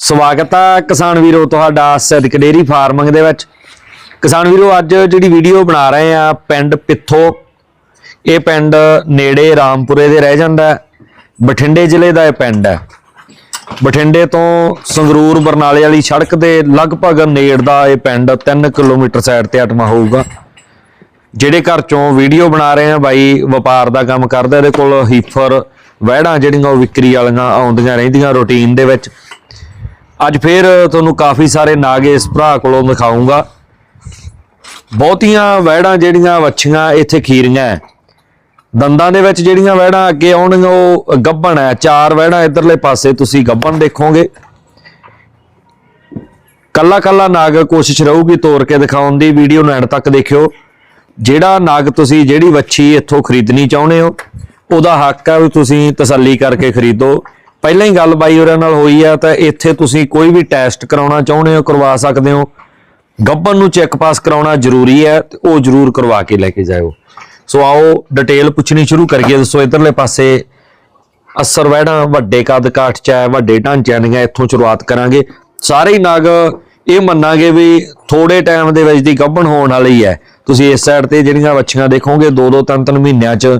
ਸਵਾਗਤ ਆ ਕਿਸਾਨ ਵੀਰੋ ਤੁਹਾਡਾ ਸਦਕ ਡੇਰੀ ਫਾਰਮਿੰਗ ਦੇ ਵਿੱਚ। ਕਿਸਾਨ ਵੀਰੋ, ਅੱਜ ਜਿਹੜੀ ਵੀਡੀਓ ਬਣਾ ਰਹੇ ਆ ਪਿੰਡ ਪਿੱਥੋ, ਇਹ ਪਿੰਡ ਨੇੜੇ ਰਾਮਪੁਰੇ ਦੇ ਰਹਿ ਜਾਂਦਾ ਬਠਿੰਡੇ ਜ਼ਿਲ੍ਹੇ ਦਾ ਇਹ ਪਿੰਡ ਹੈ। ਬਠਿੰਡੇ ਤੋਂ ਸੰਗਰੂਰ ਬਰਨਾਲੇ ਵਾਲੀ ਸੜਕ ਦੇ ਲਗਭਗ ਨੇੜ ਦਾ ਇਹ ਪਿੰਡ 3 ਕਿਲੋਮੀਟਰ ਸਾਈਡ ਤੇ ਅਟਮਾ ਹੋਊਗਾ। ਜਿਹੜੇ ਘਰ ਚੋਂ ਵੀਡੀਓ ਬਣਾ ਰਹੇ ਆ, ਬਾਈ ਵਪਾਰ ਦਾ ਕੰਮ ਕਰਦਾ, ਇਹਦੇ ਕੋਲ ਹੀਫਰ, ਵਹਿੜਾਂ ਜਿਹੜੀਆਂ ਉਹ ਵਿਕਰੀ ਵਾਲੀਆਂ ਆਉਂਦੀਆਂ ਰਹਿੰਦੀਆਂ ਰੁਟੀਨ ਦੇ ਵਿੱਚ। ਅੱਜ ਫੇਰ ਤੁਹਾਨੂੰ ਕਾਫੀ ਸਾਰੇ ਨਾਗ ਇਸ ਭਰਾ ਕੋਲੋਂ ਦਿਖਾਉਂਗਾ ਬਹੁਤੀਆਂ ਵਹਿੜਾਂ ਜਿਹੜੀਆਂ ਵੱਛੀਆਂ ਇੱਥੇ ਖੀਰੀਆਂ ਹੈ। ਦੰਦਾਂ ਦੇ ਵਿੱਚ ਜਿਹੜੀਆਂ ਵਹਿੜਾਂ ਅੱਗੇ ਆਉਣਗੀਆਂ, ਉਹ ਗੱਭਣ ਹੈ ਚਾਰ ਵਹਿੜਾਂ ਇਧਰਲੇ ਪਾਸੇ ਤੁਸੀਂ ਗੱਭਣ ਦੇਖੋਗੇ। ਕੱਲਾ ਕੱਲਾ ਨਾਗ ਕੋਸ਼ਿਸ਼ ਰਹੂਗੀ ਤੋੜ ਕੇ ਦਿਖਾਉਣ ਦੀ, ਵੀਡੀਓ ਨੂੰ ਐਂਡ ਤੱਕ ਦੇਖਿਓ। ਜਿਹੜਾ ਨਾਗ ਤੁਸੀਂ, ਜਿਹੜੀ ਵੱਛੀ ਇੱਥੋਂ ਖਰੀਦਣੀ ਚਾਹੁੰਦੇ ਹੋ, ਉਹਦਾ ਹੱਕ ਹੈ ਵੀ ਤੁਸੀਂ ਤਸੱਲੀ ਕਰਕੇ ਖਰੀਦੋ। ਪਹਿਲਾਂ ਹੀ ਗੱਲ ਬਾਈ ਹੋਰਾਂ ਨਾਲ ਹੋਈ ਆ, ਤਾਂ ਇੱਥੇ ਤੁਸੀਂ ਕੋਈ ਵੀ ਟੈਸਟ ਕਰਾਉਣਾ ਚਾਹੁੰਦੇ ਹੋ, ਕਰਵਾ ਸਕਦੇ ਹੋ। ਗੱਬਨ ਨੂੰ ਚੈੱਕ ਪਾਸ ਕਰਾਉਣਾ ਜ਼ਰੂਰੀ ਹੈ, ਤੇ ਉਹ ਜ਼ਰੂਰ ਕਰਵਾ ਕੇ ਲੈ ਕੇ ਜਾਇਓ। ਸੋ ਆਓ ਡਿਟੇਲ ਪੁੱਛਣੀ ਸ਼ੁਰੂ ਕਰੀਏ। ਦੱਸੋ, ਇਧਰਲੇ ਪਾਸੇ ਅਸਰ ਵਹਿੜਾਂ, ਵੱਡੇ ਕੱਦ ਕਾਠ ਚ ਹੈ, ਵੱਡੇ ਢਾਂਚਿਆਂ ਦੀਆਂ ਇੱਥੋਂ ਸ਼ੁਰੂਆਤ ਕਰਾਂਗੇ। ਸਾਰੇ ਹੀ ਨਗ ਇਹ ਮੰਨਾਂਗੇ ਵੀ ਥੋੜੇ ਟਾਈਮ ਦੇ ਵਿੱਚ ਦੀ ਗੱਭਣ ਹੋਣ ਵਾਲੀ ਹੈ। ਤੁਸੀਂ ਇਸ ਸਾਈਡ ਤੇ ਜਿਹੜੀਆਂ ਵੱਛੀਆਂ ਦੇਖੋਗੇ ਦੋ ਦੋ ਤਿੰਨ ਤਿੰਨ ਮਹੀਨਿਆਂ ਚ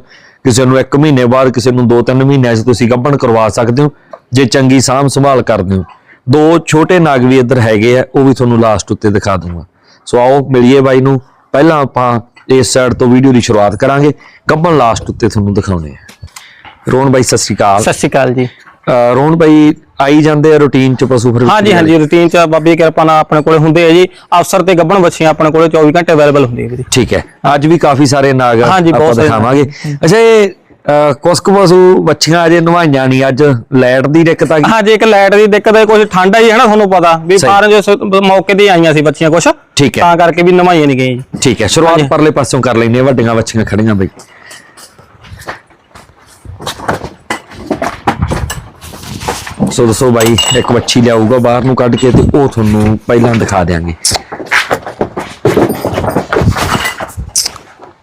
ਕਿਸੇ ਨੂੰ 1 ਮਹੀਨੇ ਬਾਅਦ ਕਿਸੇ ਨੂੰ 2-3 ਮਹੀਨਿਆਂ ਚ ਤੁਸੀਂ ਗੱਭਣ ਕਰਵਾ ਸਕਦੇ ਹੋ, ਜੇ ਚੰਗੀ ਸਾਂਭ ਸੰਭਾਲ ਕਰਦੇ ਹੋ। ਦੋ ਛੋਟੇ ਨਗ ਵੀ ਇੱਧਰ ਹੈਗੇ ਆ, ਉਹ ਵੀ ਤੁਹਾਨੂੰ ਲਾਸਟ ਉੱਤੇ ਦਿਖਾ ਦੂੰਗਾ। ਸੋ ਆਓ ਮਿਲੀਏ ਬਾਈ ਨੂੰ, ਪਹਿਲਾਂ ਆਪਾਂ ਇਸ ਸਾਈਡ ਤੋਂ ਵੀਡੀਓ ਦੀ ਸ਼ੁਰੂਆਤ ਕਰਾਂਗੇ ਗੱਭਣ ਲਾਸਟ ਉੱਤੇ ਤੁਹਾਨੂੰ ਦਿਖਾਉਣੇ ਆ। ਰੋਣ ਬਾਈ, ਸਤਿ ਸ਼੍ਰੀ ਅਕਾਲ। ਸਤਿ ਸ਼੍ਰੀ ਅਕਾਲ ਜੀ। ਰੋਣ ਬਾਈ ਆਈ ਜਾਂਦੇ ਆ ਰੂਟੀਨ ਚ ਪਸ਼ੂ ਫਿਰ ਹਾਂਜੀ ਹਾਂਜੀ ਰੂਟੀਨ ਚ ਬਾਬੇ ਦੀ ਕਿਰਪਾ ਨਾਲ ਆਪਣੇ ਕੋਲੇ ਹੁੰਦੇ ਆ ਜੀ। ਅਫਸਰ ਤੇ ਗੱਭਣ ਬੱਚੀਆਂ ਆਪਣੇ ਕੋਲੇ 24 ਘੰਟੇ ਅਵੇਲੇਬਲ ਹੁੰਦੀਆਂ ਜੀ। ਠੀਕ ਹੈ। ਅੱਜ ਵੀ ਕਾਫੀ ਸਾਰੇ ਨਾਗ ਆਪਾਂ ਦਿਖਾਵਾਂਗੇ। ਅੱਛਾ ਇਹ ਅਹ, ਕੁਛ ਕੁ ਪਸ਼ੂ ਬੱਚੀਆਂ ਅਜੇ ਨਵਾਈਆਂ ਨਹੀਂ ਅੱਜ। ਲਾਈਟ ਦੀ ਦਿੱਕਤ ਆ ਗਈ। ਹਾਂਜੀ ਇੱਕ ਲਾਈਟ ਦੀ ਦਿੱਕਤ ਹੈ ਕੁਝ ਠੰਡ ਹੈ ਜੀ ਹਨਾ ਤੁਹਾਨੂੰ ਪਤਾ। ਵੀ। ਫਾਰਨ ਜੋ ਮੌਕੇ ਤੇ ਆਈਆਂ ਸੀ ਬੱਚੀਆਂ ਕੁਝ ਠੀਕ ਹੈ। ਤਾਂ ਕਰਕੇ ਵੀ ਨਵਾਈਆਂ ਨਹੀਂ ਗਈਆਂ ਠੀਕ ਹੈ ਸ਼ੁਰੂਆਤ। ਪਰਲੇ ਪਾਸਿਓਂ ਕਰ ਲੈਂਦੇ ਵੱਡੀਆਂ ਬੱਚੀਆਂ ਖੜੀਆਂ ਬਈ। ਸੋ ਦੱਸੋ ਬਾਈ ਇੱਕ ਬੱਚੀ ਲਿਆਊਗਾ ਬਾਹਰ ਨੂੰ ਕੱਢ ਕੇ ਤੇ ਉਹ ਤੁਹਾਨੂੰ ਪਹਿਲਾਂ ਦਿਖਾ ਦਿਆਂਗੇ।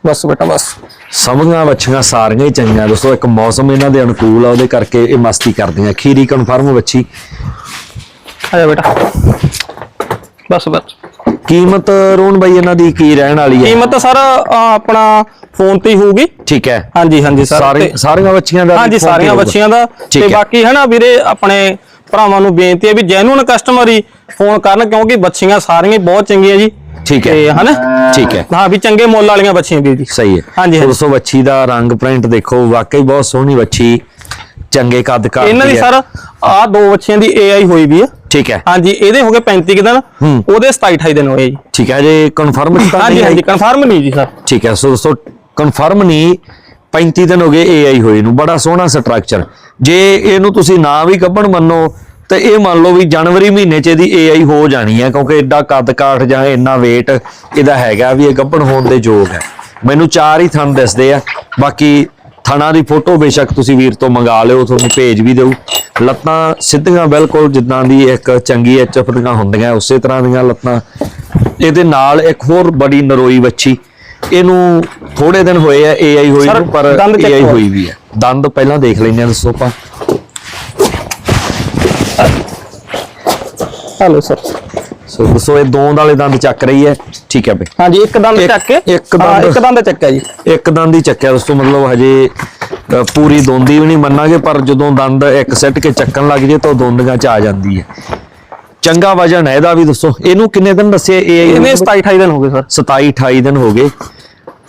ਬਸ ਬੇਟਾ ਬਸ। ਸਭੀਆਂ ਬੱਚੀਆਂ ਸਾਰੀਆਂ ਹੀ ਚੰਗੀਆਂ ਦੋਸਤੋ ਇੱਕ ਮੌਸਮ ਇਹਨਾਂ ਦੇ ਅਨੁਕੂਲ ਆ ਉਹਦੇ ਕਰਕੇ ਇਹ ਮਸਤੀ ਕਰਦੀਆਂ ਖੀਰੀ ਕਨਫਰਮ ਬੱਚੀ ਆ ਜਾ ਬੇਟਾ। ਬਸ ਬਸ। ਕੀਮਤ ਰੋਣ ਬਾਈ ਇਹਨਾਂ ਦੀ ਕੀ ਰਹਿਣ ਵਾਲੀ ਹੈ? ਕੀਮਤ ਸਰ ਆਪਣਾ ਫੋਨ ਤੇ ਹੀ ਹੋਊਗੀ। ਠੀਕ ਹੈ। ਹਾਂਜੀ ਹਾਂਜੀ ਸਰ ਸਾਰੇ ਸਾਰੀਆਂ ਬੱਚੀਆਂ ਦਾ ਹਾਂਜੀ ਸਾਰੀਆਂ। ਬੱਚੀਆਂ ਦਾ। ਤੇ। ਬਾਕੀ ਹੈ ਨਾ ਵੀਰੇ ਆਪਣੇ ਭਰਾਵਾਂ ਨੂੰ ਬੇਨਤੀ ਹੈ ਵੀ ਜੈਨੂਨ ਕਸਟਮਰ ਹੀ ਫੋਨ ਕਰਨ ਕਿਉਂਕਿ ਬੱਚੀਆਂ ਸਾਰੀਆਂ ਬਹੁਤ ਚੰਗੀਆਂ ਜੀ। ਠੀਕ ਹੈ। ਤੇ ਹਨਾ? ਠੀਕ ਹੈ। ਹਾਂ ਵੀ ਚੰਗੇ ਮੁੱਲ ਵਾਲੀਆਂ ਬੱਚੀਆਂ ਜੀ। ਸਹੀ ਹੈ। ਹਾਂਜੀ। ਦੋਸਤੋ ਬੱਚੀ ਦਾ ਰੰਗ ਪ੍ਰਿੰਟ ਦੇਖੋ ਵਾਕਈ ਬਹੁਤ ਸੋਹਣੀ ਬੱਚੀ ਚੰਗੇ ਕੱਦ ਕਾਠ ਇਹਨਾਂ ਦੀ। ਸਰ ਆ ਦੋ ਬੱਚਿਆਂ ਦੀ ਏਆਈ ਹੋਈ ਵੀ ਆ ਠੀਕ ਹੈ। ਹਾਂਜੀ ਇਹਦੇ ਹੋ ਗਏ 35 ਕੁ ਦਿਨ। ਉਹਦੇ 27 28 ਦਿਨ ਹੋਏ ਜੀ। ਠੀਕ ਹੈ ਜੇ ਕਨਫਰਮ ਤਾਂ ਹਾਂਜੀ ਨਹੀਂ ਹਾਂਜੀ ਆਈ? ਕਨਫਰਮ ਨਹੀਂ ਜੀ ਸਰ। ਠੀਕ ਹੈ ਸੋ ਦੋਸਤੋ ਕਨਫਰਮ ਨਹੀਂ 35 ਦਿਨ ਹੋ ਗਏ ਏਆਈ ਹੋਏ ਨੂੰ ਬੜਾ ਸੋਹਣਾ ਸਟਰਕਚਰ ਜੇ ਇਹਨੂੰ ਤੁਸੀਂ ਨਾ ਵੀ ਕੱਢਣ ਮੰਨੋ ਤੇ ਇਹ ਮੰਨ ਲਓ ਵੀ ਜਨਵਰੀ ਮਹੀਨੇ ਚ ਇਹਦੀ ਏਆਈ ਹੋ ਜਾਣੀ ਹੈ ਕਿਉਂਕਿ ਐਡਾ ਕੱਦ ਕਾਠ ਜਾਂ ਇੰਨਾ weight ਇਹਦਾ ਹੈਗਾ ਵੀ ਇਹ ਗੱਭਣ ਹੋਣ ਦੇ ਯੋਗ ਹੈ। ਮੈਨੂੰ ਚਾਰ ਹੀ ਥਣ ਦਿਸਦੇ ਆ ਬਾਕੀ ਥਣਾ ਦੀ ਫੋਟੋ ਬੇਸ਼ੱਕ ਤੁਸੀਂ ਵੀਰ ਤੋਂ ਮੰਗਾ ਲਿਓ ਤੁਹਾਨੂੰ ਭੇਜ ਵੀ ਦਿਓ ਲੱਤਾਂ ਸਿੱਧੀਆਂ ਬਿਲਕੁਲ ਜਿੱਦਾਂ ਦੀ ਇੱਕ ਚੰਗੀ ਐਚਐਫ ਦੀਆਂ ਹੁੰਦੀਆਂ ਉਸੇ ਤਰ੍ਹਾਂ ਦੀਆਂ ਲੱਤਾਂ। ਇਹਦੇ ਨਾਲ ਇੱਕ ਹੋਰ ਬੜੀ ਨਰੋਈ ਵੱਛੀ। ਇਹਨੂੰ ਥੋੜੇ ਦਿਨ ਹੋਏ ਆ ਏਆਈ ਹੋਈ ਨੂੰ ਪਰ ਏਆਈ। ਹੋਈ ਵੀ ਹੈ ਦੰਦ ਪਹਿਲਾਂ ਦੇਖ ਲੈਂਦੇ ਆ ਦੱਸੋ ਆਪਾਂ। ਹਲੋ ਸਰ ਸੋ ਦੱਸੋ ਇਹ ਦੋ ਵਾਲੇ ਦੰਦ ਚੱਕ ਰਹੀ ਹੈ। ਠੀਕ ਹੈ ਬਈ। ਹਾਂਜੀ ਇੱਕ ਦੰਦ ਚੱਕ ਕੇ। ਇੱਕ ਦੰਦ- ਇੱਕ ਦੰਦ ਚੱਕਿਆ ਜੀ। ਇੱਕ ਦੰਦ ਹੀ ਚੱਕਿਆ। ਦੋਸਤੋ ਮਤਲਬ ਹਜੇ ਪੂਰੀ ਦੋਂਦੀ ਵੀ ਨਹੀਂ ਮੰਨਾਂਗੇ ਪਰ ਜਦੋਂ ਦੰਦ ਇੱਕ ਸੈੱਟ ਕੇ ਚੱਕਣ ਲੱਗ ਜੇ ਤਾਂ ਦੋਂਦੀਆਂ ਚ ਆ ਜਾਂਦੀ ਹੈ। ਚੰਗਾ ਵਜਨ ਹੈ ਇਹਦਾ ਵੀ ਦੱਸੋ। ਇਹਨੂੰ ਕਿੰਨੇ ਦਿਨ ਦੱਸੇ ਇਹ ਇਹਨੇ 27 28 ਦਿਨ ਹੋ ਗਏ ਸਰ। 27 28 ਦਿਨ ਹੋ ਗਏ।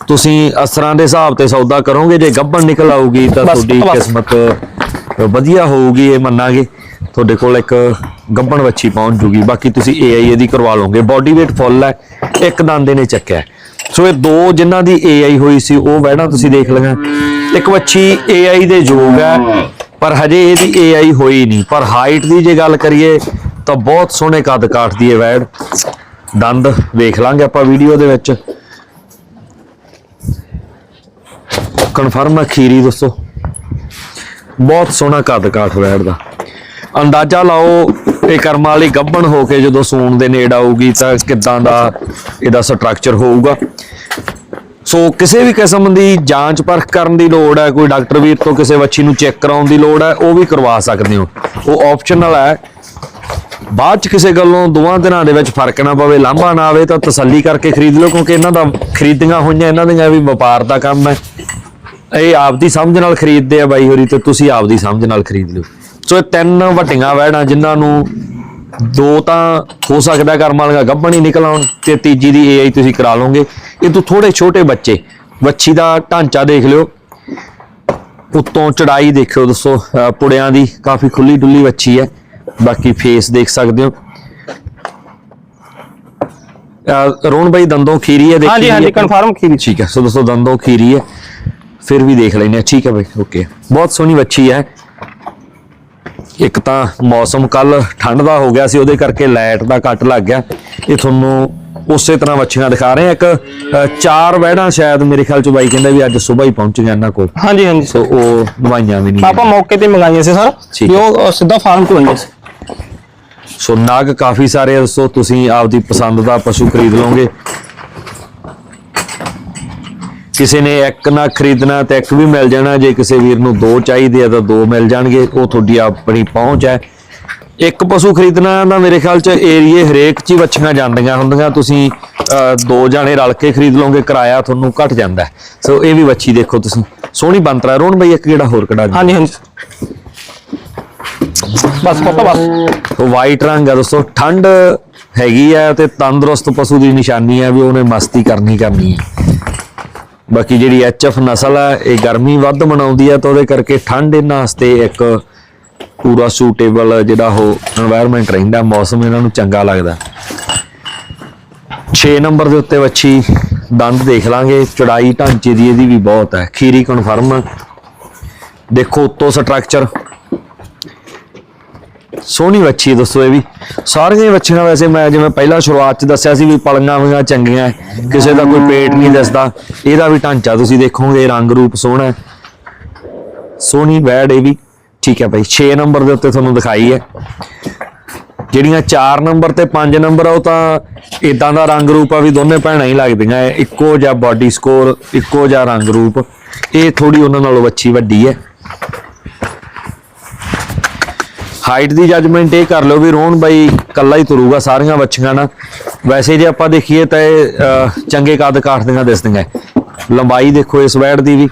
ਤੁਸੀਂ ਅਸਰਾਂ ਦੇ ਹਿਸਾਬ ਤੇ ਸੌਦਾ ਕਰੋਗੇ ਜੇ ਗੱਭਣ ਨਿਕਲ ਆਊਗੀ ਤਾਂ ਤੁਹਾਡੀ। ਕਿਸਮਤ ਵਧੀਆ ਹੋਊਗੀ ਇਹ ਮੰਨਾਂਗੇ। ਤੁਹਾਡੇ ਕੋਲ ਇੱਕ ਗੱਭਣ ਵੱਛੀ ਪਹੁੰਚ ਜੂਗੀ। ਬਾਕੀ ਤੁਸੀਂ ਏਆਈ ਇਹਦੀ ਕਰਵਾ ਲਓਗੇ। ਬਾਡੀ weight ਫੁੱਲ ਹੈ। ਇੱਕ ਦੰਦ ਨੇ ਚੱਕਿਆ ਸੋ ਇਹ ਦੋ ਜਿਨ੍ਹਾਂ ਦੀ ਏਆਈ ਹੋਈ ਸੀ, ਉਹ ਵਹਿਣਾ ਤੁਸੀਂ ਦੇਖ ਲਗਾ ਇੱਕ ਵੱਛੀ ਏਆਈ ਦੇ ਯੋਗ ਹੈ, ਪਰ ਹਜੇ ਇਹਦੀ ਏਆਈ ਹੋਈ ਨਹੀਂ। ਪਰ ਹਾਈਟ ਦੀ ਜੇ ਗੱਲ ਕਰੀਏ, ਤਾਂ ਬਹੁਤ ਸੋਹਣੇ ਕੱਦ ਕਾਠ ਦੀ ਹੈ ਵੈੜ। ਦੰਦ ਵੇਖ ਲਾਂਗੇ ਆਪਾਂ ਵੀਡੀਓ ਦੇ ਵਿੱਚ। ਕਨਫਰਮ ਹੈ ਖੀਰੀ ਦੋਸਤੋ। ਬਹੁਤ ਸੋਹਣਾ ਕੱਦ ਕਾਠ ਵੈੜ ਦਾ। ਅੰਦਾਜ਼ਾ ਲਾਓ ਇਹ ਕਰਮਾਂ ਵਾਲੀ ਗੱਭਣ ਹੋ ਕੇ ਜਦੋਂ ਸੂਣ ਦੇ ਨੇੜ ਆਊਗੀ ਤਾਂ ਕਿੱਦਾਂ ਦਾ ਇਹਦਾ ਸਟਰਕਚਰ ਹੋਊਗਾ। ਸੋ ਕਿਸੇ ਵੀ ਕਿਸਮ ਦੀ ਜਾਂਚ ਪਰਖ ਕਰਨ ਦੀ ਲੋੜ ਹੈ, ਕੋਈ ਡਾਕਟਰ ਵੀਰ ਤੋਂ ਕਿਸੇ ਵੱਛੀ ਨੂੰ ਚੈੱਕ ਕਰਾਉਣ ਦੀ ਲੋੜ ਹੈ, ਉਹ ਵੀ ਕਰਵਾ ਸਕਦੇ ਹੋ। ਉਹ ਆਪਸ਼ਨਲ ਹੈ, ਬਾਅਦ ਚ ਕਿਸੇ ਗੱਲੋਂ ਦੋਵਾਂ ਦਿਨਾਂ ਦੇ ਵਿੱਚ ਫ਼ਰਕ ਨਾ ਪਵੇ, ਲਾਂਭਾ ਨਾ ਆਵੇ ਤਾਂ ਤਸੱਲੀ ਕਰਕੇ ਖਰੀਦ ਲਓ, ਕਿਉਂਕਿ ਇਹਨਾਂ ਦਾ ਖਰੀਦੀਆਂ ਹੋਈਆਂ, ਇਹਨਾਂ ਦੀਆਂ ਵੀ ਵਪਾਰ ਦਾ ਕੰਮ ਹੈ। ਇਹ ਆਪਦੀ ਸਮਝ ਨਾਲ ਖਰੀਦਦੇ ਆ ਬਾਈ ਹੋਰੀ, ਤੇ ਤੁਸੀਂ ਆਪਦੀ ਸਮਝ ਨਾਲ ਖਰੀਦ ਲਿਓ। ਸੋ ਇਹ ਤਿੰਨ ਵੱਡੀਆਂ ਵੈੜਾਂ ਜਿਨ੍ਹਾਂ ਨੂੰ ਦੋ ਤਾਂ ਹੋ ਸਕਦਾ ਕਰਮ ਵਾਲੀਆਂ ਗੱਭਣ ਹੀ ਨਿਕਲ ਆਉਣ ਤੇ ਤੀਜੀ ਦੀ ਏਆਈ ਤੁਸੀਂ ਕਰਾ ਲਓਗੇ। ਇਹ ਤੋਂ ਥੋੜੇ ਛੋਟੇ ਬੱਚੇ ਵੱਛੀ ਦਾ ਢਾਂਚਾ ਦੇਖ ਲਿਓ। ਉੱਤੋਂ ਚੜਾਈ ਦੇਖਿਓ ਅਹ ਪੁੜਿਆਂ ਦੀ ਕਾਫੀ ਖੁੱਲੀ ਡੁੱਲੀ ਵੱਛੀ ਹੈ। ਬਾਕੀ ਫੇਸ ਦੇਖ ਸਕਦੇ ਹੋ। ਰੋਣ ਬਾਈ ਦੰਦੋਂ ਖੀਰੀ ਹੈ ਦੇਖੀ ਹਾਂਜੀ ਹਾਂਜੀ? ਕਨਫਰਮ ਖੀਰੀ। ਠੀਕ ਹੈ ਸੋ ਦੋਸਤੋ ਦੰਦੋਂ ਖੀਰੀ ਹੈ ਫਿਰ ਵੀ ਦੇਖ ਲੈਨੇ ਆ ਠੀਕ ਹੈ ਬਾਈ ਓਕੇ ਬਹੁਤ ਸੋਹਣੀ ਵੱਛੀ ਹੈ। ਇੱਕ ਤਾਂ ਮੌਸਮ ਕੱਲ ਠੰਡ ਦਾ ਹੋ ਗਿਆ ਸੀ ਉਹਦੇ ਕਰਕੇ ਲਾਈਟ ਦਾ ਕੱਟ ਲੱਗ ਗਿਆ। ਇਹ ਤੁਹਾਨੂੰ ਉਸੇ ਤਰ੍ਹਾਂ ਵੱਛੀਆਂ ਦਿਖਾ ਰਹੇ ਆ ਇੱਕ ਚਾਰ ਵਹਿੜਾਂ ਸ਼ਾਇਦ ਮੇਰੇ ਖਿਆਲ ਚ ਬਾਈ ਕਹਿੰਦਾ ਵੀ ਅੱਜ ਸਵੇਰ ਹੀ ਪਹੁੰਚ ਗਿਆ ਇਹਨਾਂ ਕੋਲ। ਹਾਂਜੀ ਹਾਂਜੀ ਸੋ ਉਹ ਨਵਾਈਆਂ ਵੀ ਨਹੀਂ ਆਪਾਂ ਮੌਕੇ ਤੇ ਮੰਗਾਈਆਂ ਸੀ ਸਰ। ਵੀ ਉਹ ਸਿੱਧਾ ਫਾਰਮ ਤੋਂ ਆਈਆਂ ਸੀ। ਸੋ ਨਾਗ ਕਾਫੀ ਸਾਰੇ ਦੋਸਤੋ ਤੁਸੀਂ ਆਪਦੀ ਪਸੰਦ ਦਾ ਪਸ਼ੂ ਖਰੀਦ ਲਓਗੇ। ਕਿਸੇ ਨੇ ਇੱਕ ਨਾ ਖਰੀਦਣਾ ਤੇ ਇੱਕ ਵੀ ਮਿਲ ਜਾਣਾ। ਜੇ ਕਿਸੇ ਵੀਰ ਨੂੰ ਦੋ ਚਾਹੀਦੇ ਆ ਤਾਂ ਦੋ ਮਿਲ ਜਾਣਗੇ। ਉਹ ਤੁਹਾਡੀ ਆਪਣੀ ਪਹੁੰਚ ਹੈ। ਇੱਕ ਪਸ਼ੂ ਖਰੀਦਣਾ ਤਾਂ ਮੇਰੇ ਖਿਆਲ ਚ ਏਰੀਏ ਹਰੇਕ ਚ ਹੀ ਵੱਛੀਆਂ ਜਾਂਦੀਆਂ ਹੁੰਦੀਆਂ। ਤੁਸੀਂ ਦੋ ਜਾਣੇ ਰਲ ਕੇ ਖਰੀਦ ਲਓਗੇ ਕਿਰਾਇਆ ਤੁਹਾਨੂੰ ਘਟ ਜਾਂਦਾ। ਸੋ ਇਹ ਵੀ ਵੱਛੀ ਦੇਖੋ ਤੁਸੀਂ। ਸੋਹਣੀ ਬੰਤਰਾ। ਰੋਣ ਬਈ ਇੱਕ ਕਿਹੜਾ ਹੋਰ ਕਢਾ ਹਾਂਜੀ ਹਾਂਜੀ। ਬਸ ਪਾਪਾ ਬਸ। ਉਹ ਵਾਈਟ ਰੰਗ ਆ ਦੋਸਤੋ। ਠੰਡ ਹੈਗੀ ਆ ਤੇ ਤੰਦਰੁਸਤ ਪਸ਼ੂ ਦੀ ਨਿਸ਼ਾਨੀ ਆ ਵੀ ਉਹਨੇ ਮਸਤੀ ਕਰਨੀ ਕਰਨੀ ਹੈ ਬਾਕੀ ਜਿਹੜੀ ਐਚਐਫ ਨਸਲ ਆ, ਇਹ ਗਰਮੀ ਵੱਧ ਮਨਾਉਂਦੀ ਆ ਤਾਂ ਉਹਦੇ ਕਰਕੇ ਠੰਡ ਇਹਨਾਂ ਵਾਸਤੇ ਇੱਕ ਪੂਰਾ ਸੂਟੇਬਲ ਜਿਹੜਾ ਉਹ এনवायरमेंट ਰਹਿੰਦਾ, ਮੌਸਮ ਇਹਨਾਂ ਨੂੰ ਚੰਗਾ ਲੱਗਦਾ। 6 ਨੰਬਰ ਦੇ ਉੱਤੇ ਵੱਛੀ ਦੰਦ ਦੇਖ ਲਾਂਗੇ, ਚੜਾਈ ਢਾਂਚੇ ਦੀ ਇਹਦੀ ਵੀ ਬਹੁਤ ਹੈ। ਖੀਰੀ ਕਨਫਰਮ ਦੇਖੋ ਉੱਤੋਂ ਸਟਰਕਚਰ ਸੋਹਣੀ ਵੱਛੀ ਹੈ ਦੋਸਤੋ ਇਹ ਵੀ। ਸਾਰੀਆਂ ਹੀ ਵੱਛੀਆਂ ਵੈਸੇ ਮੈਂ ਜਿਵੇਂ ਪਹਿਲਾਂ ਸ਼ੁਰੂਆਤ ਚ ਦੱਸਿਆ ਸੀ ਵੀ ਪਲੀਆਂ ਹੋਈਆਂ ਚੰਗੀਆਂ ਕਿਸੇ ਦਾ ਕੋਈ ਪੇਟ ਨਹੀਂ ਦਿਸਦਾ। ਇਹਦਾ ਵੀ ਢਾਂਚਾ ਤੁਸੀਂ ਦੇਖੋਗੇ ਰੰਗ ਰੂਪ ਸੋਹਣਾ ਸੋਹਣੀ ਵੈੜ ਇਹ ਵੀ। ਠੀਕ ਹੈ ਭਾਈ 6 ਨੰਬਰ ਦੇ ਉੱਤੇ ਤੁਹਾਨੂੰ ਦਿਖਾਈ ਹੈ। ਜਿਹੜੀਆਂ 4 ਨੰਬਰ ਤੇ 5 ਨੰਬਰ ਉਹ ਤਾਂ ਇਦਾਂ ਦਾ ਰੰਗ ਰੂਪ ਆ ਵੀ ਦੋਨੇ ਭੈਣਾਂ ਹੀ ਲੱਗਦੀਆਂ ਐ ਇੱਕੋ ਜਿਹਾ ਬਾਡੀ ਸਕੋਰ ਇੱਕੋ ਜਿਹਾ ਰੰਗ ਰੂਪ। ਇਹ ਥੋੜੀ ਉਹਨਾਂ ਨਾਲੋਂ ਵੱਛੀ ਵੱਡੀ ਹੈ। ਹਾਈਟ ਦੀ ਜੱਜਮੈਂਟ ਇਹ ਕਰ ਲਓ ਵੀ ਰੋਹਣ ਬਾਈ ਕੱਲਾ ਹੀ ਤੁਰੂਗਾ, ਸਾਰੀਆਂ ਵੱਛੀਆਂ ਨਾਲ ਵੈਸੇ ਜੇ ਆਪਾਂ ਦੇਖੀਏ ਤਾਂ ਇਹ ਚੰਗੇ ਕੱਦ ਕਾਠ ਦੀਆਂ ਦਿਸਦੀਆਂ ਲੰਬਾਈ ਦੇਖੋ ਇਸ ਵੈੜ ਦੀ ਵੀ।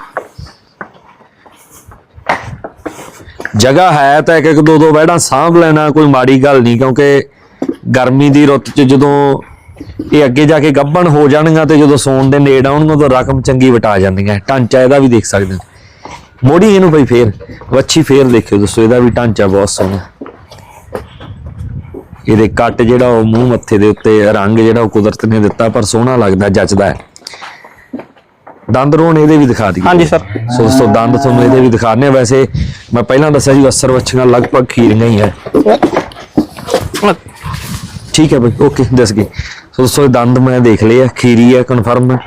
ਜਗ੍ਹਾ ਹੈ ਤਾਂ ਇੱਕ ਇੱਕ, ਦੋ ਦੋ ਵੈੜਾਂ ਸਾਂਭ ਲੈਣਾ, ਕੋਈ ਮਾੜੀ ਗੱਲ ਨਹੀਂ, ਕਿਉਂਕਿ ਗਰਮੀ ਦੀ ਰੁੱਤ 'ਚ ਜਦੋਂ ਇਹ ਅੱਗੇ ਜਾ ਕੇ ਗੱਭਣ ਹੋ ਜਾਣਗੀਆਂ ਤੇ ਜਦੋਂ ਸੌਣ ਦੇ ਨੇੜ ਆਉਣਗੀਆਂ ਤਾਂ ਰਕਮ ਚੰਗੀ ਵਟਾ ਜਾਂਦੀਆਂ ਢਾਂਚਾ ਇਹਦਾ ਵੀ ਦੇਖ ਸਕਦੇ ਹੋ। ਮੋੜੀ ਇਹਨੂੰ ਬਈ ਫੇਰ ਵੱਛੀ ਫੇਰ ਦੇਖਿਓ ਦੋਸਤੋ ਇਹਦਾ ਵੀ ਢਾਂਚਾ ਬਹੁਤ ਸੋਹਣਾ। ਇਹਦੇ ਕੱਟ ਜਿਹੜਾ ਉਹ ਮੂੰਹ ਮੱਥੇ ਦੇ ਉੱਤੇ ਰੰਗ ਜਿਹੜਾ ਉਹ ਕੁਦਰਤ ਨੇ ਦਿੱਤਾ ਪਰ ਸੋਹਣਾ ਲੱਗਦਾ ਜੱਚਦਾ ਹੈ। ਦੰਦ ਰੋਣ ਇਹਦੇ ਵੀ ਦਿਖਾ ਦਈਏ। ਹਾਂਜੀ ਸਰ। ਸੋ ਦੋਸਤੋ ਦੰਦ ਤੁਹਾਨੂੰ ਇਹਦੇ ਵੀ ਦਿਖਾਣੇ ਵੈਸੇ ਮੈਂ ਪਹਿਲਾਂ ਦੱਸਿਆ ਸੀ ਅਸਰ ਵੱਛੀਆਂ ਲਗਭਗ ਖੀਰੀਆਂ ਹੀ ਹੈ। ਠੀਕ ਹੈ ਬਈ ਓਕੇ ਦੱਸ ਗਏ। ਸੋ ਦੋਸਤੋ ਦੰਦ ਮੈਂ ਦੇਖ ਲਏ ਆ ਖੀਰੀ ਹੈ ਕਨਫਰਮ ਹੈ।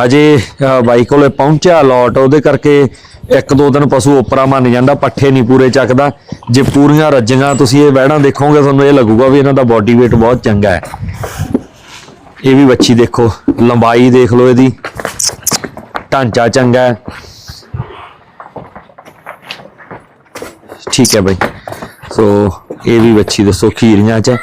ਹਜੇ ਅਹ, ਬਾਈ ਕੋਲੇ ਪਹੁੰਚਿਆ ਲੋਟ ਉਹਦੇ ਕਰਕੇ ਇੱਕ ਦੋ ਦਿਨ ਪਸ਼ੂ ਉਪਰਾ ਮੰਨ ਜਾਂਦਾ ਪੱਠੇ ਨਹੀਂ ਪੂਰੇ ਚੱਕਦਾ। ਜੇ ਪੂਰੀਆਂ ਰੱਜੀਆਂ ਤੁਸੀਂ ਇਹ ਵਹਿੜਾਂ ਦੇਖੋਗੇ ਤੁਹਾਨੂੰ ਇਹ ਲੱਗੂਗਾ ਵੀ ਇਹਨਾਂ ਦਾ ਬਾਡੀ weight ਬਹੁਤ ਚੰਗਾ ਹੈ। ਇਹ ਵੀ ਵੱਛੀ ਦੇਖੋ ਲੰਬਾਈ ਦੇਖ ਲਓ ਇਹਦੀ। ਢਾਂਚਾ ਚੰਗਾ ਹੈ। ਠੀਕ ਹੈ ਬਾਈ। ਸੋ ਇਹ ਵੀ ਵੱਛੀ ਦੱਸੋ ਖੀਰੀਆਂ ਚ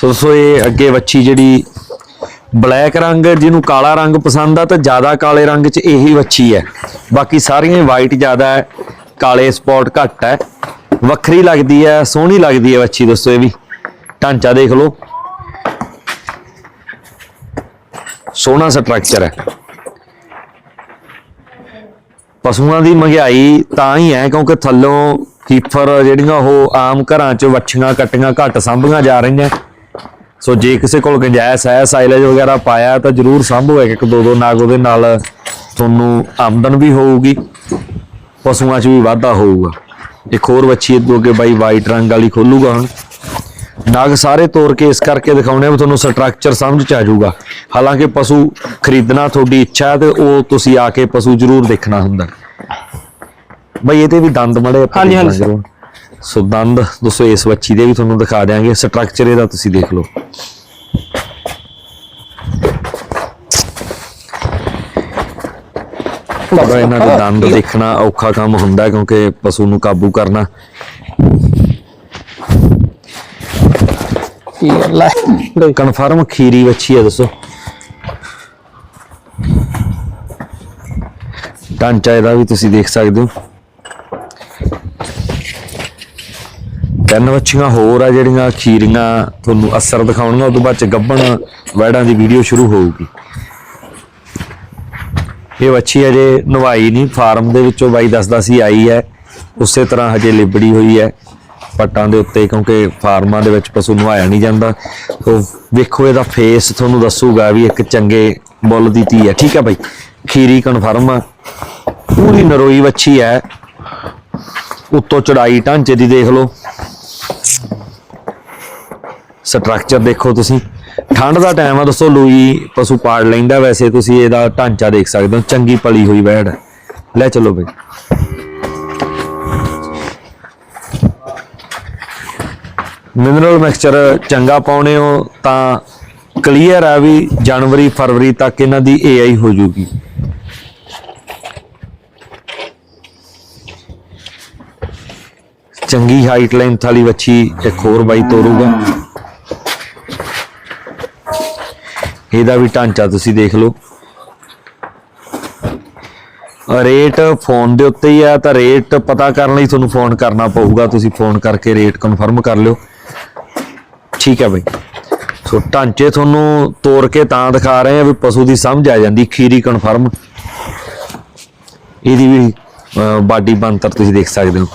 ਸੋ ਸੋ ਇਹ ਅੱਗੇ ਵੱਛੀ ਜਿਹੜੀ ਬਲੈਕ ਰੰਗ ਜਿਹਨੂੰ ਕਾਲਾ ਰੰਗ ਪਸੰਦ ਆ, ਤਾਂ ਜ਼ਿਆਦਾ ਕਾਲੇ ਰੰਗ 'ਚ ਇਹੀ ਵੱਛੀ ਹੈ। ਬਾਕੀ ਸਾਰੀਆਂ ਵਾਈਟ ਜ਼ਿਆਦਾ ਹੈ, ਕਾਲੇ ਸਪੌਟ ਘੱਟ ਹੈ। ਵੱਖਰੀ ਲੱਗਦੀ ਹੈ, ਸੋਹਣੀ ਲੱਗਦੀ ਹੈ ਵੱਛੀ ਦੋਸਤੋ, ਇਹ ਵੀ। ਢਾਂਚਾ ਦੇਖ ਲਓ। ਸੋਹਣਾ ਸਟਰਕਚਰ ਹੈ। ਪਸ਼ੂਆਂ ਦੀ ਮਹਿੰਗਾਈ ਤਾਂ ਹੀ ਹੈ, ਕਿਉਂਕਿ ਥੱਲੋਂ ਕੀਫਰ ਜਿਹੜੀਆਂ ਉਹ ਆਮ ਘਰਾਂ 'ਚ ਵੱਛੀਆਂ, ਕੱਟੀਆਂ ਘੱਟ ਸਾਂਭੀਆਂ ਜਾ ਰਹੀਆਂ। ਸੋ ਜੇ ਕਿਸੇ ਕੋਲ ਗੁੰਜਾਇਸ਼ ਹੈ ਸਾਈਲੇਜ ਵਗੈਰਾ ਪਾਇਆ ਤਾਂ ਜਰੂਰ ਸਾਂਭੋ ਇੱਕ ਇੱਕ ਦੋ ਦੋ ਨਾਗ ਉਹਦੇ ਨਾਲ ਤੁਹਾਨੂੰ ਆਮਦਨ ਵੀ ਹੋਊਗੀ ਪਸ਼ੂਆਂ 'ਚ ਵੀ ਵਾਧਾ ਹੋਊਗਾ। ਇੱਕ ਹੋਰ ਵੱਛੀ ਇਦੋਂ ਅੱਗੇ ਬਾਈ ਵਾਈਟ ਰੰਗ ਵਾਲੀ ਖੋਲੂਗਾ ਹੁਣ। ਨਾਗ ਸਾਰੇ ਤੋੜ ਕੇ ਇਸ ਕਰਕੇ ਦਿਖਾਉਣੇ ਆ ਤੁਹਾਨੂੰ ਸਟਰਕਚਰ ਸਮਝ ਚ ਆ ਜਾਊਗਾ। ਹਾਲਾਂਕਿ ਪਸ਼ੂ ਖਰੀਦਣਾ ਤੁਹਾਡੀ ਇੱਛਾ ਤੇ ਉਹ ਤੁਸੀਂ ਆ ਕੇ ਪਸ਼ੂ ਜ਼ਰੂਰ ਦੇਖਣਾ ਹੁੰਦਾ। ਬਈ ਇਹਦੇ ਵੀ ਦੰਦ ਮੜੇ ਹਾਂਜੀ, ਹਾਂਜੀ। ਸੋ ਦੰਦ ਦੋਸਤੋ ਇਸ ਵੱਛੀ ਦੇ ਵੀ ਤੁਹਾਨੂੰ ਦਿਖਾ ਦਿਆਂਗੇ। ਸਟਰਕਚਰ ਇਹਦਾ ਤੁਸੀਂ ਦੇਖ ਲਓ। ਪਰ ਇਹਨਾਂ ਦੇ ਦੰਦ ਦੇਖਣਾ ਔਖਾ ਕੰਮ ਹੁੰਦਾ ਕਿਉਂਕਿ ਪਸ਼ੂ ਨੂੰ ਕਾਬੂ ਕਰਨਾ। ਕੀ ਗੱਲ ਹੈ ਲਓ ਜੀ। ਕਨਫਰਮ ਖੀਰੀ ਵੱਛੀ ਹੈ ਦੱਸੋ। ਢਾਂਚਾ ਇਹਦਾ ਵੀ ਤੁਸੀਂ ਦੇਖ ਸਕਦੇ ਹੋ। ਤਿੰਨ ਵੱਛੀਆਂ ਹੋਰ ਆ ਜਿਹੜੀਆਂ ਖੀਰੀਆਂ ਤੁਹਾਨੂੰ ਅਸਰ ਦਿਖਾਉਣਗੀਆਂ ਤੋਂ ਬਾਅਦ ਚ ਗੱਬਣ ਵੈੜਾਂ ਦੀ ਵੀਡੀਓ ਸ਼ੁਰੂ ਹੋਊਗੀ। ਇਹ ਵੱਛੀ ਅਜੇ ਨਵਾਈ ਨਹੀਂ, ਫਾਰਮ ਦੇ ਵਿੱਚੋਂ ਬਾਈ ਦੱਸਦਾ ਸੀ ਆਈ ਹੈ, ਉਸੇ ਤਰ੍ਹਾਂ ਹਜੇ ਲਿਬੜੀ ਹੋਈ ਹੈ। ਪੱਟਾਂ ਦੇ ਉੱਤੇ ਕਿਉਂਕਿ ਫਾਰਮਾਂ ਦੇ ਵਿੱਚ ਪਸ਼ੂ ਨਵਾਇਆ ਨਹੀਂ ਜਾਂਦਾ। ਸੋ ਵੇਖੋ ਇਹਦਾ ਫੇਸ ਤੁਹਾਨੂੰ ਦੱਸੂਗਾ ਵੀ ਇੱਕ ਚੰਗੇ ਬੁੱਲ ਦੀ ਧੀ ਹੈ। ਠੀਕ ਹੈ ਬਾਈ, ਖੀਰੀ ਕਨਫਰਮ ਆ। ਪੂਰੀ ਨਰੋਈ ਵੱਛੀ ਹੈ। ਉੱਤੋਂ ਚੜਾਈ ਢਾਂਚੇ ਦੀ ਦੇਖ ਲਓ। ਸਟਰਕਚਰ ਦੇਖੋ ਤੁਸੀਂ। ਠੰਡ ਦਾ ਟਾਈਮ ਆ ਦੋਸਤੋ, ਲੂਈ ਪਸ਼ੂ ਪਾੜ ਲੈਂਦਾ ਵੈਸੇ ਤੁਸੀਂ, ਇਹਦਾ ਢਾਂਚਾ ਦੇਖ ਸਕਦੇ ਹੋ, ਚੰਗੀ ਪਲੀ ਹੋਈ ਵੈੜ। ਹੈ। ਲੈ ਚਲੋ ਬਈ। ਮਿਨਰਲ ਮਿਕਸਚਰ ਚੰਗਾ ਪਾਉਣੇ ਹੋ, ਤਾਂ ਕਲੀਅਰ ਆ ਵੀ ਜਨਵਰੀ, ਫਰਵਰੀ ਤੱਕ ਇਹਨਾਂ ਦੀ ਏਆਈ ਹੋ ਜੂਗੀ। ਚੰਗੀ ਹਾਈਟ ਲੈਂਥ ਵਾਲੀ ਵੱਛੀ ਇੱਕ ਹੋਰ ਬਾਈ ਤੋਰੂਗਾ। ਇਹਦਾ ਵੀ ਢਾਂਚਾ ਤੁਸੀਂ ਦੇਖ ਲਓ। ਰੇਟ ਫੋਨ ਦੇ ਉੱਤੇ ਹੀ ਆ, ਤਾਂ ਰੇਟ ਪਤਾ ਕਰਨ ਲਈ ਤੁਹਾਨੂੰ ਫੋਨ ਕਰਨਾ ਪਊਗਾ। ਤੁਸੀਂ ਫੋਨ ਕਰਕੇ ਰੇਟ ਕਨਫਰਮ ਕਰ ਲਿਓ। ਠੀਕ ਹੈ ਬਈ। ਸੋ ਢਾਂਚੇ ਤੁਹਾਨੂੰ ਤੋੜ ਕੇ ਤਾਂ ਦਿਖਾ ਰਹੇ ਆ ਵੀ ਪਸ਼ੂ ਦੀ ਸਮਝ ਆ ਜਾਂਦੀ, ਖੀਰੀ ਕਨਫਰਮ ਇਹਦੀ ਵੀ ਬਾਡੀ ਬੰਤਰ ਤੁਸੀਂ ਦੇਖ ਸਕਦੇ ਹੋ।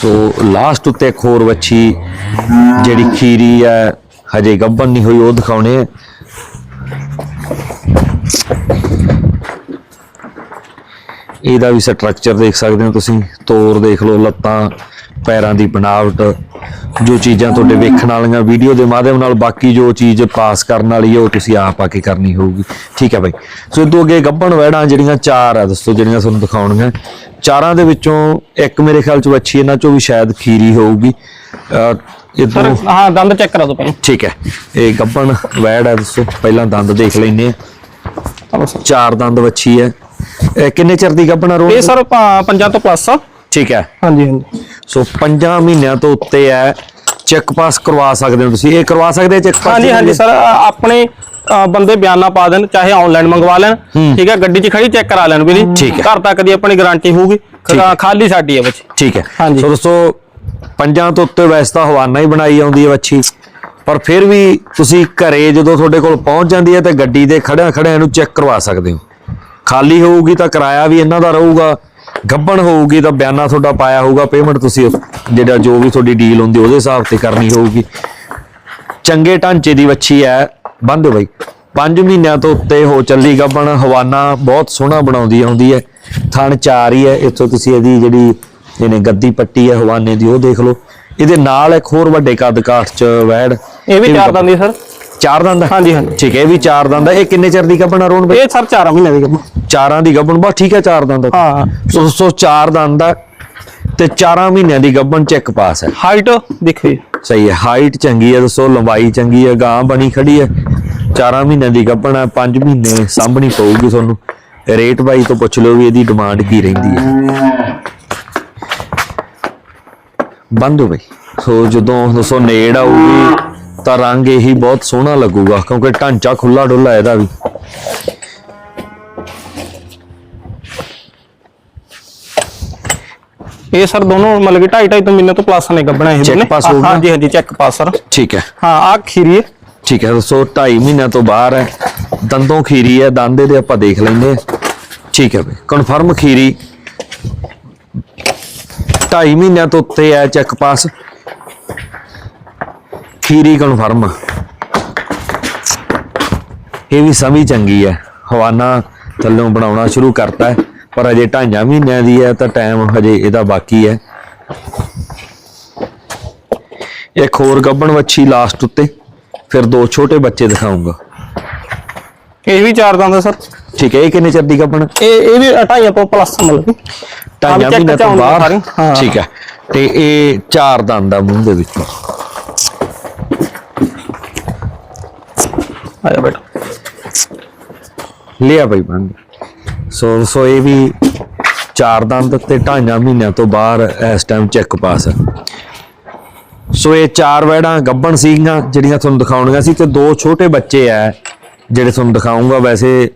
ਸੋ ਲਾਸਟ ਉੱਤੇ ਇੱਕ ਹੋਰ ਵੱਛੀ ਜਿਹੜੀ ਖੀਰੀ ਹੈ ਹਜੇ ਗੱਭਣ ਨਹੀਂ ਹੋਈ, ਉਹ ਦਿਖਾਉਣੇ ਇਹਦਾ ਵੀ ਸਟਰਕਚਰ ਦੇਖ ਸਕਦੇ ਹੋ ਤੁਸੀਂ, ਤੋਰ ਦੇਖ ਲਓ ਲੱਤਾਂ। ਪੈਰਾਂ ਦੀ ਬਣਾਵਟ ਜੋ ਚੀਜ਼ਾਂ ਤੁਹਾਡੇ ਵੇਖਣ ਵਾਲੀਆਂ ਵੀਡੀਓ ਦੇ ਮਾਧਿਅਮ ਨਾਲ ਬਾਕੀ ਜੋ ਚੀਜ਼ ਪਾਸ ਕਰਨ ਵਾਲੀ ਹੈ ਉਹ ਤੁਸੀਂ ਆਪ ਆ ਕੇ ਕਰਨੀ ਹੋਊਗੀ। ਠੀਕ ਹੈ ਬਾਈ। ਸੋ ਇਦੋਂ ਅੱਗੇ ਗੱਭਣ ਵੈੜਾਂ ਜਿਹੜੀਆਂ ਚਾਰ ਆ ਦੱਸੋ ਜਿਹੜੀਆਂ ਤੁਹਾਨੂੰ ਦਿਖਾਉਣੀਆਂ। ਚਾਰਾਂ ਦੇ ਵਿੱਚੋਂ ਇੱਕ ਮੇਰੇ ਖਿਆਲ ਚ ਵੱਛੀ ਇਹਨਾਂ ਚੋਂ ਵੀ ਸ਼ਾਇਦ ਖੀਰੀ ਹੋਊਗੀ। ਇਦੋਂ ਹਾਂ ਦੰਦ ਚੈੱਕ ਕਰਾ ਦਿਓ ਪਹਿਲਾਂ। ਠੀਕ ਹੈ। ਇਹ ਗੱਭਣ ਵੈੜ ਹੈ ਦੱਸੋ। ਪਹਿਲਾਂ ਦੰਦ ਦੇਖ ਲੈਨੇ ਆ। ਚਾਰ ਦੰਦ ਵੱਛੀ ਹੈ ਕਿੰਨੇ ਚਿਰ ਦੀ ਗੱਭਣ ਆ ਰੋਜ਼? ਇਹ ਸਰ ਪੰ- ਪੰਜਾਂ ਤੋਂ ਪਲੱਸ ਆ। ਠੀਕ ਹੈ? ਹਾਂਜੀ ਹਾਂਜੀ। ਸੋ 5 ਮਹੀਨਿਆਂ ਤੋਂ ਉੱਤੇ ਹੈ ਚੈੱਕ ਪਾਸ ਕਰਵਾ ਸਕਦੇ ਹੋ ਤੁਸੀਂ। ਇਹ ਕਰਵਾ ਸਕਦੇ ਚੈੱਕ ਪਾਸ ਹਾਂਜੀ ਹਾਂਜੀ ਸਰ ਆਪਣੇ ਬੰਦੇ ਬਿਆਨਾ ਪਾ ਦੇਣ ਚਾਹੇ ਆਨਲਾਈਨ ਮੰਗਵਾ ਲੈਣ। ਠੀਕ ਹੈ ਗੱਡੀ 'ਚ ਖੜੀ ਚੈੱਕ ਕਰਾ ਲੈਣ ਵੀ ਠੀਕ ਹੈ। ਘਰ ਤੱਕ ਦੀ ਆਪਣੀ ਗਾਰੰਟੀ ਹੋਊਗੀ। ਖਾਲੀ ਸਾਡੀ ਹੈ ਬੱਚੀ। ਠੀਕ ਹੈ। ਹਾਂਜੀ। ਸੋ ਦੋਸਤੋ ਪੰਜਾਂ ਤੋਂ ਉੱਤੇ ਵੈਸੇ ਤਾਂ ਹਵਾਨਾ ਹੀ ਬਣਾਈ ਆਉਂਦੀ ਹੈ ਵੱਛੀ। ਪਰ ਫਿਰ ਵੀ ਤੁਸੀਂ ਘਰੇ ਜਦੋਂ ਤੁਹਾਡੇ ਕੋਲ ਪਹੁੰਚ ਜਾਂਦੀ ਹੈ ਤੇ ਗੱਡੀ ਦੇ ਖੜਿਆਂ ਖੜਿਆਂ ਇਹਨੂੰ ਚੈੱਕ ਕਰਵਾ ਸਕਦੇ ਹੋ। ਖਾਲੀ ਹੋਊਗੀ ਤਾਂ ਕਿਰਾਇਆ ਵੀ ਇਹਨਾਂ ਦਾ ਰਹੂਗਾ। ਗੱਬਣ ਹੋਊਗੀ ਤਾਂ ਬਿਆਨਾ ਤੁਹਾਡਾ ਪਾਇਆ ਹੋਊਗਾ ਪੇਮੈਂਟ ਤੁਸੀਂ ਜਿਹੜਾ ਜੋ ਵੀ ਤੁਹਾਡੀ ਡੀਲ ਹੁੰਦੀ ਉਹਦੇ ਹਿਸਾਬ ਤੇ ਕਰਨੀ ਹੋਊਗੀ। ਚੰਗੇ ਢਾਂਚੇ ਦੀ ਵੱਛੀ ਹੈ ਬੰਦ ਬਈ। 5 ਮਹੀਨਿਆਂ ਤੋਂ ਉੱਤੇ ਹੋ ਚੱਲੀ ਗੱਬਣ ਹਵਾਨਾ ਬਹੁਤ ਸੋਹਣਾ ਬਣਾਉਂਦੀ ਆਉਂਦੀ ਹੈ। ਥਣ ਚਾਰ ਹੀ ਹੈ ਇੱਥੋਂ ਤੁਸੀਂ ਇਹਦੀ ਜਿਹੜੀ ਇਹਨੇ ਗੱਦੀ ਪੱਟੀ ਹੈ ਹਵਾਨੇ ਦੀ ਉਹ ਦੇਖ ਲਓ। ਇਹਦੇ ਨਾਲ ਇੱਕ ਹੋਰ ਵੱਡੇ ਕੱਦ ਕਾਠ ਚ ਵੈੜ ਇਹ ਵੀ ਚਾਰ ਦੰਦ ਸਰ। ਚਾਰ ਦੰਦ ਹੈ? ਹਾਂਜੀ, ਹਾਂਜੀ। ਠੀਕ ਹੈ ਇਹ ਵੀ ਚਾਰ ਦੰਦ ਹੈ ਇਹ ਕਿੰਨੇ ਚਿਰ ਦੀ ਗੱਬਣ ਆ ਰੋਣ ਬਈ? ਇਹ ਸਰ 4 ਮਹੀਨੇ ਦੀ ਗੱਭਣ। ਚਾਰਾਂ ਦੀ ਗੱਬਣ ਬਸ ਠੀਕ ਹੈ ਚਾਰ ਦੰਦ। ਹੈ। ਸੋ ਸੋ ਚਾਰ ਦੰਦ ਹੈ ਤੇ ਚਾਰਾਂ ਮਹੀਨਿਆਂ ਦੀ ਗੱਬਣ ਚੈੱਕ ਪਾਸ ਹੈ। ਹਾਈਟ ਦੇਖੋ ਸਹੀ ਹੈ ਹਾਈਟ ਚੰਗੀ ਹੈ ਦੱਸੋ ਲੰਬਾਈ ਚੰਗੀ ਹੈ ਗਾਂ ਬਣੀ ਖੜੀ ਹੈ। ਚਾਰਾਂ ਮਹੀਨਿਆਂ ਦੀ ਗੱਭਣ ਹੈ 5 ਮਹੀਨੇ ਸਾਂਭਣੀ ਪਊਗੀ ਤੁਹਾਨੂੰ। ਰੇਟ ਬਾਈ ਤੋਂ ਪੁੱਛ ਲਿਓ ਵੀ ਇਹਦੀ ਡਿਮਾਂਡ ਕੀ ਰਹਿੰਦੀ ਹੈ। ਬੰਦ ਹੋ ਬਈ ਸੋ ਜਦੋਂ ਦੱਸੋ ਨੇੜ ਆਊਗੀ ਤਾਂ ਰੰਗ ਇਹੀ ਬਹੁਤ ਸੋਹਣਾ ਲੱਗੂਗਾ ਕਿਉਂਕਿ ਢਾਂਚਾ ਖੁੱਲਾ ਡੁੱਲਾ ਇਹਦਾ ਵੀ। ਇਹ ਸਰ ਦੋਨੋਂ ਮਤਲਬ ਕਿ 2.5 2.5 ਤੋਂ ਮਹੀਨੇ ਤੋਂ ਪਲੱਸ ਨੇ ਗੱਭਣਾ ਇਹ ਹੋ ਗਿਆ? ਹਾਂਜੀ ਹਾਂਜੀ ਚੈੱਕ ਪਾਸ ਸਰ ਠੀਕ ਹੈ। ਹਾਂ ਆ ਖੀਰੀ ਹੈ। ਠੀਕ ਹੈ ਦੋਸਤੋ 2.5 ਮਹੀਨਿਆਂ ਤੋਂ ਬਾਹਰ ਹੈ। ਦੰਦੋਂ ਖੀਰੀ ਹੈ ਦੰਦ ਇਹਦੇ ਆਪਾਂ ਦੇਖ ਲੈਂਦੇ ਠੀਕ ਹੈ ਬਈ ਕਨਫਰਮ ਖੀਰੀ। 2.5 ਮਹੀਨਿਆਂ ਤੋਂ ਉੱਤੇ ਹੈ ਚੈੱਕ ਪਾਸ ਖੀਰੀ ਕਨਫਰਮ ਇਹ ਵੀ ਸਮੀ ਚੰਗੀ ਹੈ। ਹਵਾਨਾ ਥੱਲੋਂ ਬਣਾਉਣਾ ਸ਼ੁਰੂ ਕਰਤਾ ਪਰ ਅਜੇ ਢਾਈਆਂ ਮਹੀਨਿਆਂ ਦੀ ਹੈ ਤਾਂ ਟਾਈਮ ਹਜੇ ਇਹਦਾ ਬਾਕੀ ਹੈ। ਇੱਕ ਹੋਰ ਗੱਬਣ ਵੱਛੀ ਲਾਸਟ ਉੱਤੇ ਫਿਰ ਦੋ ਛੋਟੇ ਬੱਚੇ ਦਿਖਾਉਂਗਾ। ਇਹ ਵੀ ਚਾਰ ਦੰਦ ਸਰ। ਠੀਕ ਹੈ ਇਹ ਕਿੰਨੇ ਚਿਰ ਦੀ ਗੱਬਣ? ਇਹ ਇਹ ਵੀ 2.5 ਤੋਂ ਪਲੱਸ ਮਤਲਬ ਢਾਈਆਂ ਮਹੀਨਿਆਂ ਤੋਂ ਹਾਂ। ਠੀਕ ਹੈ ਤੇ ਇਹ ਚਾਰ ਦੰਦ ਆ ਮੂੰਹ ਦੇ ਵਿੱਚੋਂ। ਆ ਜਾ ਬੇਟਾ ਲਿਆ ਭਾਈ ਬੰਦ। ਸੋ ਸੋ ਇਹ ਵੀ ਚਾਰ ਦੰਦ ਤੇ ਢਾਈਆਂ ਮਹੀਨਿਆਂ ਤੋਂ ਬਾਹਰ ਇਸ ਟਾਈਮ ਚੈੱਕ ਪਾਸ ਹੈ ਸੋ ਇਹ ਚਾਰ ਵੈੜਾਂ ਗੱਬਣ ਸੀਗੀਆਂ ਜਿਹੜੀਆਂ ਤੁਹਾਨੂੰ ਦਿਖਾਉਣੀਆਂ ਸੀ ਤੇ ਦੋ ਛੋਟੇ ਬੱਚੇ ਆ ਜਿਹੜੇ ਤੁਹਾਨੂੰ ਦਿਖਾਉਂਗਾ ਵੈਸੇ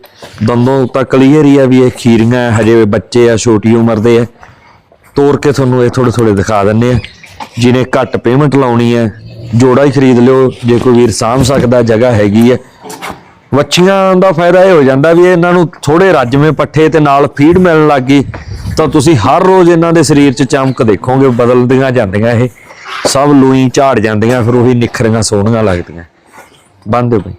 ਦੰਦੋਂ ਤਾਂ ਕਲੀਅਰ ਹੀ ਆ ਵੀ ਇਹ ਖੀਰੀਆਂ ਹੈ, ਹਜੇ ਬੱਚੇ ਆ ਛੋਟੀ ਉਮਰ ਦੇ ਆ। ਤੋੜ ਕੇ ਤੁਹਾਨੂੰ ਇਹ ਥੋੜੇ ਥੋੜੇ ਦਿਖਾ ਦਿੰਨੇ ਆ। ਜਿਹਨੇ ਘੱਟ ਪੇਮੈਂਟ ਲਾਉਣੀ ਹੈ ਜੋੜਾ ਹੀ ਖਰੀਦ ਲਿਓ, ਜੇ ਕੋਈ ਵੀਰ ਸਾਂਭ ਸਕਦਾ, ਜਗ੍ਹਾ ਹੈਗੀ ਹੈ। ਵੱਛੀਆਂ ਦਾ ਫਾਇਦਾ ਇਹ ਹੋ ਜਾਂਦਾ ਵੀ ਇਹਨਾਂ ਨੂੰ ਥੋੜੇ ਰੱਜਵੇਂ ਪੱਠੇ ਤੇ ਨਾਲ ਫੀਡ ਮਿਲਣ ਲੱਗ ਗਈ, ਤਾਂ ਤੁਸੀਂ ਹਰ ਰੋਜ਼ ਇਹਨਾਂ ਦੇ ਸਰੀਰ 'ਚ ਚਮਕ ਦੇਖੋਗੇ, ਬਦਲਦੀਆਂ ਜਾਂਦੀਆਂ ਇਹ। ਸਭ ਲੂਈ ਝਾੜ ਜਾਂਦੀਆਂ, ਫਿਰ ਉਹੀ ਨਿਖਰੀਆਂ, ਸੋਹਣੀਆਂ ਲੱਗਦੀਆਂ। ਬੰਦ ਬਈ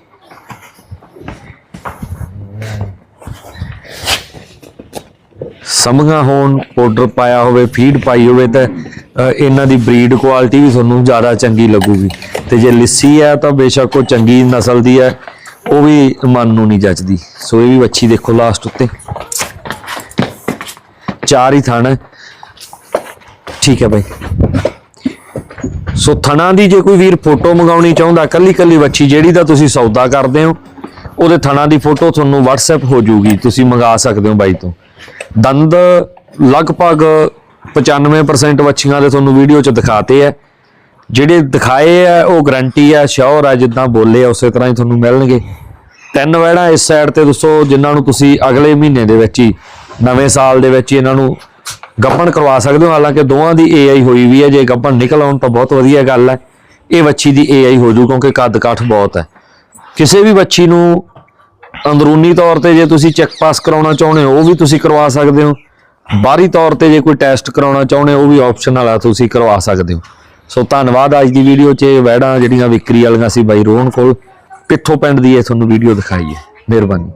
ਸਮਗਾ ਹੋਣ ਪਾਊਡਰ ਪਾਇਆ ਹੋਵੇ ਫੀਡ ਪਾਈ ਹੋਵੇ, ਤਾਂ ਇਹਨਾਂ ਦੀ ਬਰੀਡ ਕੁਆਲਿਟੀ ਵੀ ਤੁਹਾਨੂੰ ਜ਼ਿਆਦਾ ਚੰਗੀ ਲੱਗੂਗੀ। ਤੇ ਜੇ ਲਿੱਸੀ ਹੈ, ਤਾਂ ਬੇਸ਼ੱਕ ਉਹ ਚੰਗੀ ਨਸਲ ਦੀ ਹੈ, ਉਹ ਵੀ ਮਨ ਨੂੰ ਨਹੀਂ ਜੱਚਦੀ। ਸੋ ਇਹ ਵੀ ਵੱਛੀ ਦੇਖੋ ਲਾਸਟ ਉੱਤੇ। ਚਾਰ ਹੀ ਥਣ। ਹੈ ਠੀਕ ਹੈ ਬਾਈ। ਸੋ ਥਣਾ ਦੀ ਜੇ ਕੋਈ ਵੀਰ ਫੋਟੋ ਮੰਗਾਉਣੀ ਚਾਹੁੰਦਾ ਕੱਲੀ ਕੱਲੀ ਵੱਛੀ, ਜਿਹੜੀ ਦਾ ਤੁਸੀਂ ਸੌਦਾ ਕਰਦੇ ਹੋ, ਉਹਦੇ ਥਣਾ ਦੀ ਫੋਟੋ ਤੁਹਾਨੂੰ WhatsApp ਹੋ ਜਾਊਗੀ। ਤੁਸੀਂ ਮੰਗਾ ਸਕਦੇ ਹੋ ਬਾਈ ਤੋਂ। ਦੰਦ ਲਗਭਗ 95% ਵੱਛੀਆਂ ਦੇ ਤੁਹਾਨੂੰ ਵੀਡੀਓ 'ਚ ਦਿਖਾਤੇ ਆ। ਜਿਹੜੇ ਦਿਖਾਏ ਆ, ਉਹ ਗਰੰਟੀ ਆ ਸ਼ੋਰ ਆ, ਜਿੱਦਾਂ ਬੋਲੇ ਆ, ਉਸੇ ਤਰ੍ਹਾਂ ਹੀ ਤੁਹਾਨੂੰ ਮਿਲਣਗੇ। ਤਿੰਨ ਵੈੜਾਂ ਇਸ ਸਾਈਡ ਤੇ ਦੱਸੋ, ਜਿਨ੍ਹਾਂ ਨੂੰ ਤੁਸੀਂ ਅਗਲੇ ਮਹੀਨੇ ਦੇ ਵਿੱਚ ਹੀ, ਨਵੇਂ ਸਾਲ ਦੇ ਵਿੱਚ ਹੀ ਇਹਨਾਂ ਨੂੰ ਗੱਭਣ ਕਰਵਾ ਸਕਦੇ ਹੋ। ਹਾਲਾਂਕਿ ਦੋਵਾਂ ਦੀ AI ਹੋਈ ਵੀ ਹੈ ਜੇ ਗੱਪਣ ਨਿਕਲ ਆਉਣ ਤਾਂ ਬਹੁਤ ਵਧੀਆ ਗੱਲ ਹੈ ਇਹ ਵੱਛੀ ਦੀ AI ਹੋ ਜੂ ਕਿਉਂਕਿ ਕੱਦ ਕਾਠ ਬਹੁਤ ਹੈ ਕਿਸੇ ਵੀ ਵੱਛੀ ਨੂੰ ਅੰਦਰੂਨੀ ਤੌਰ ਤੇ ਜੇ ਤੁਸੀਂ ਚੈੱਕ ਪਾਸ ਕਰਾਉਣਾ ਚਾਹੁੰਦੇ ਹੋ, ਉਹ ਵੀ ਤੁਸੀਂ ਕਰਵਾ ਸਕਦੇ ਹੋ। ਬਾਹਰੀ ਤੌਰ ਤੇ ਜੇ ਕੋਈ ਟੈਸਟ ਕਰਾਉਣਾ ਚਾਹੁੰਦੇ ਹੋ, ਉਹ ਵੀ ਆਪਸ਼ਨਲ ਆ ਤੁਸੀਂ ਕਰਵਾ ਸਕਦੇ ਹੋ। ਸੋ ਧੰਨਵਾਦ, ਅੱਜ ਦੀ ਵੀਡੀਓ 'ਚ ਇਹ ਵੈੜਾਂ ਜਿਹੜੀਆਂ ਵਿਕਰੀ ਵਾਲੀਆਂ ਸੀ ਬਾਈ ਰੋਹਨ ਕੋਲ। ਪਿੱਥੋਂ ਪਿੰਡ ਦੀ ਇਹ ਤੁਹਾਨੂੰ ਵੀਡੀਓ ਦਿਖਾਈ ਹੈ? ਮਿਹਰਬਾਨੀ।